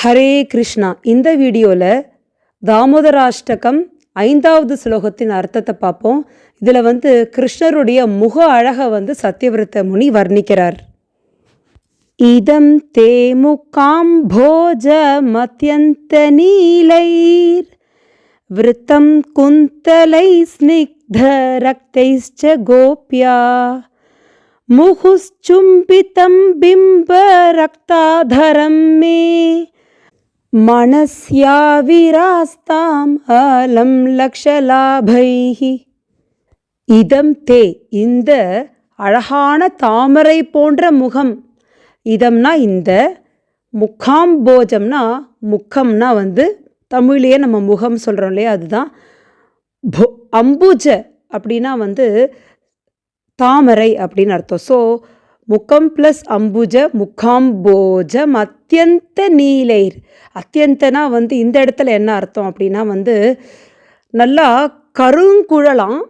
ஹரே கிருஷ்ணா. இந்த வீடியோவில் தாமோதராஷ்டகம் ஐந்தாவது ஸ்லோகத்தின் அர்த்தத்தை பார்ப்போம். இதில் வந்து கிருஷ்ணருடைய முக அழகை வந்து சத்தியவிரத முனி வர்ணிக்கிறார். இதம் தே முக்காம் போஜ மத்தியந்த நீலைர் விருத்தம் குந்தலை ஸ்னிக்த ரக்தைச்ச கோபியா முகுஷ்சும்பிதம் பிம்ப ரக்தாதரம் மே மனஸ்யாவிராஸ்தாம் அலம் லக்ஷலாபைஹி. இதம் தே இந்த அழகான தாமரை போன்ற முகம். இதம்னா இந்த முக்காம்போஜம்னா முக்கம்னா வந்து தமிழ்லேயே நம்ம முகம் சொல்கிறோம் இல்லையா அதுதான். போ அம்புஜ அப்படின்னா வந்து தாமரை அப்படின்னு அர்த்தம். ஸோ முகம் ப்ளஸ் அம்புஜ முக்காம்போஜம் அத்தியந்த நீலைர். அத்தியந்தனா வந்து இந்த இடத்துல என்ன அர்த்தம் அப்படின்னா வந்து நல்லா கருங்குழலாம்.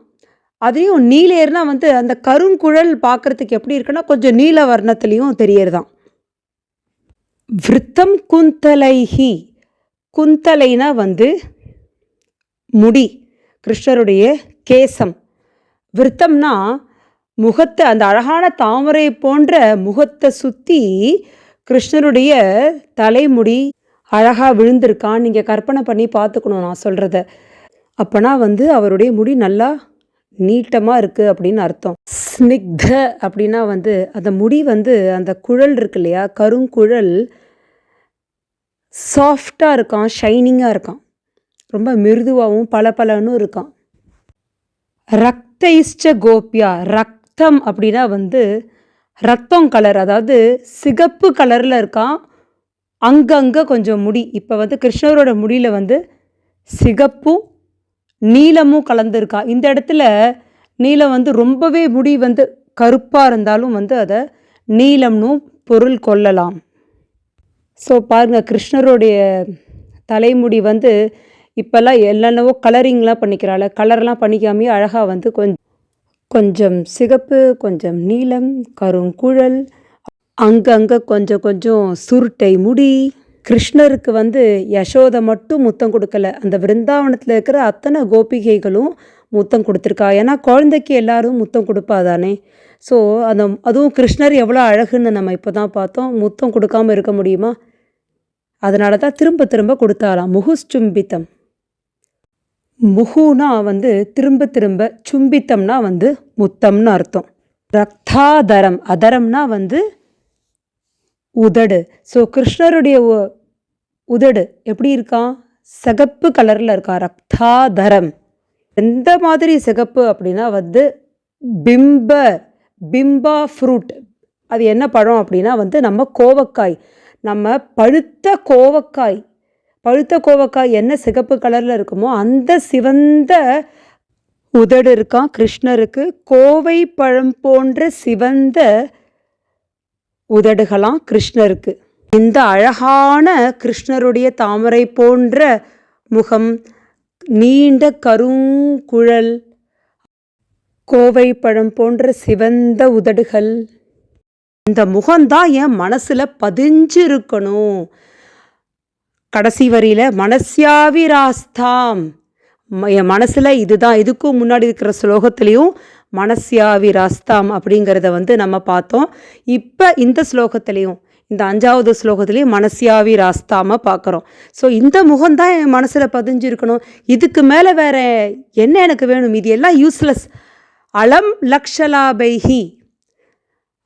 அதையும் நீலேர்னா வந்து அந்த கருங்குழல் பார்க்குறதுக்கு எப்படி இருக்குன்னா கொஞ்சம் நீல வர்ணத்துலேயும் தெரியறதாம். விருத்தம் குந்தலைஹி. குந்தலைனா வந்து முடி கிருஷ்ணருடைய கேசம். விருத்தம்னா முகத்தை அந்த அழகான தாமரை போன்ற முகத்தை சுற்றி கிருஷ்ணருடைய தலைமுடி அழகாக விழுந்திருக்கான் நீங்கள் கற்பனை பண்ணி பார்த்துக்கணும் நான் சொல்கிறத அப்போனா வந்து அவருடைய முடி நல்லா நீட்டமாக இருக்குது அப்படின்னு அர்த்தம். ஸ்னிக்த அப்படின்னா வந்து அந்த முடி வந்து அந்த குழல் இருக்கு இல்லையா கருங்குழல் சாஃப்டாக இருக்கான் ஷைனிங்காக இருக்கான். ரொம்ப மிருதுவாகவும் பளபளன்னு இருக்கான். ரக்தைஷ்ட கோபியா ரக் ரத்தம் அப்படின்னா வந்து ரத்தம் கலர் அதாவது சிகப்பு கலரில் இருக்கான் அங்கங்கே கொஞ்சம் முடி. இப்போ வந்து கிருஷ்ணரோட முடியில் வந்து சிகப்பும் நீலமும் கலந்துருக்கா. இந்த இடத்துல நீலம் வந்து ரொம்பவே முடி வந்து கருப்பாக இருந்தாலும் வந்து அதை நீலம்னு பொருள் கொள்ளலாம். ஸோ பாருங்கள் கிருஷ்ணருடைய தலைமுடி வந்து இப்போல்லாம் என்னென்னவோ கலரிங்லாம் பண்ணிக்கிறாள். கலர்லாம் பண்ணிக்காமையே அழகாக வந்து கொஞ்சம் கொஞ்சம் சிகப்பு கொஞ்சம் நீலம் கருங்குழல் அங்கங்கே கொஞ்சம் கொஞ்சம் சுருட்டை முடி. கிருஷ்ணருக்கு வந்து யசோதை மட்டும் முத்தம் கொடுக்கல. அந்த விருந்தாவனத்தில் இருக்கிற அத்தனை கோபிகைகளும் முத்தம் கொடுத்துருக்கா. ஏன்னா குழந்தைக்கு எல்லாரும் முத்தம் கொடுப்பாதானே? ஸோ அந்த அதுவும் கிருஷ்ணர் எவ்வளோ அழகுன்னு நம்ம இப்போ தான் பார்த்தோம். முத்தம் கொடுக்காமல் இருக்க முடியுமா? அதனால தான் திரும்ப திரும்ப கொடுத்தாலாம் முகுச்சும்பித்தம் முகுனா வந்து திரும்ப திரும்ப சும்பித்தம்னா வந்து முத்தம்னு அர்த்தம். ரக்தாதரம் அதரம்னா வந்து உதடு. ஸோ கிருஷ்ணருடைய உ- உதடு எப்படி இருக்கான் சிகப்பு கலரில் இருக்கான் ரக்தாதரம். எந்த மாதிரி சிகப்பு அப்படின்னா வந்து பிம்ப பிம்பா ஃப்ரூட். அது என்ன பழம் அப்படின்னா வந்து நம்ம கோவக்காய். நம்ம பழுத்த கோவக்காய். பழுத்த கோவக்காய் என்ன சிகப்பு கலரில் இருக்குமோ அந்த சிவந்த உதடு இருக்கான் கிருஷ்ணருக்கு. கோவை பழம் போன்ற சிவந்த உதடுகளாம் கிருஷ்ணருக்கு. இந்த அழகான கிருஷ்ணருடைய தாமரை போன்ற முகம் நீண்ட கருங்குழல் கோவை பழம் போன்ற சிவந்த உதடுகள். இந்த முகம்தான் என் மனசில் பதிஞ்சு இருக்கணும் கடைசி வரியில் மனசியாவிராஸ்தாம் என் மனசில் இதுதான் இதுக்கும் முன்னாடி இருக்கிற ஸ்லோகத்திலையும் மனசியாவிராஸ்தாம் அப்படிங்கிறத வந்து நம்ம பார்த்தோம். இப்போ இந்த ஸ்லோகத்திலையும் இந்த அஞ்சாவது ஸ்லோகத்துலேயும் மனசியாவி ராஸ்தாம பார்க்குறோம். ஸோ இந்த முகம்தான் என் மனசில் பதிஞ்சிருக்கணும். இதுக்கு மேலே வேற என்ன எனக்கு வேணும்? இது எல்லாம் யூஸ்லெஸ் அலம் லக்ஷலாபைஹி.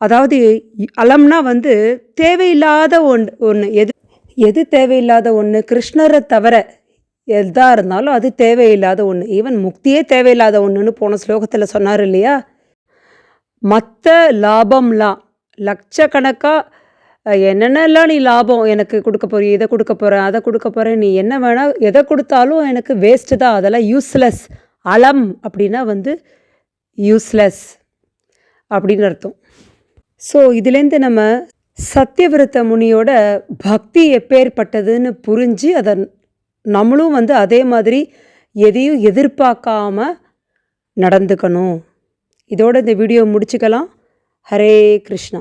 அதாவது அலம்னா வந்து தேவையில்லாத ஒன்று ஒன்று எது எது தேவையில்லாத ஒன்று கிருஷ்ணரை தவிர எதாக இருந்தாலும் அது தேவையில்லாத ஒன்று ஈவன் முக்தியே தேவையில்லாத ஒன்றுன்னு போன ஸ்லோகத்தில் சொன்னார் இல்லையா? மற்ற லாபம்லாம் லட்சக்கணக்காக என்னென்னலாம் நீ லாபம் எனக்கு கொடுக்க போறிய இதை கொடுக்க போகிறேன் அதை கொடுக்க போகிறேன் நீ என்ன வேணால் எதை கொடுத்தாலும் எனக்கு வேஸ்ட்டு தான் அதெல்லாம் யூஸ்லெஸ் அலம் அப்படின்னா வந்து யூஸ்லெஸ் அப்படின்னு அர்த்தம். ஸோ இதுலேருந்து நம்ம சத்தியவிரத முனியோட பக்தி எப்பேற்பட்டதுன்னு புரிஞ்சு அதை நம்மளும் வந்து அதே மாதிரி எதையும் எதிர்பார்க்காம நடந்துக்கணும். இதோட இந்த வீடியோ முடிச்சுக்கலாம். ஹரே கிருஷ்ணா.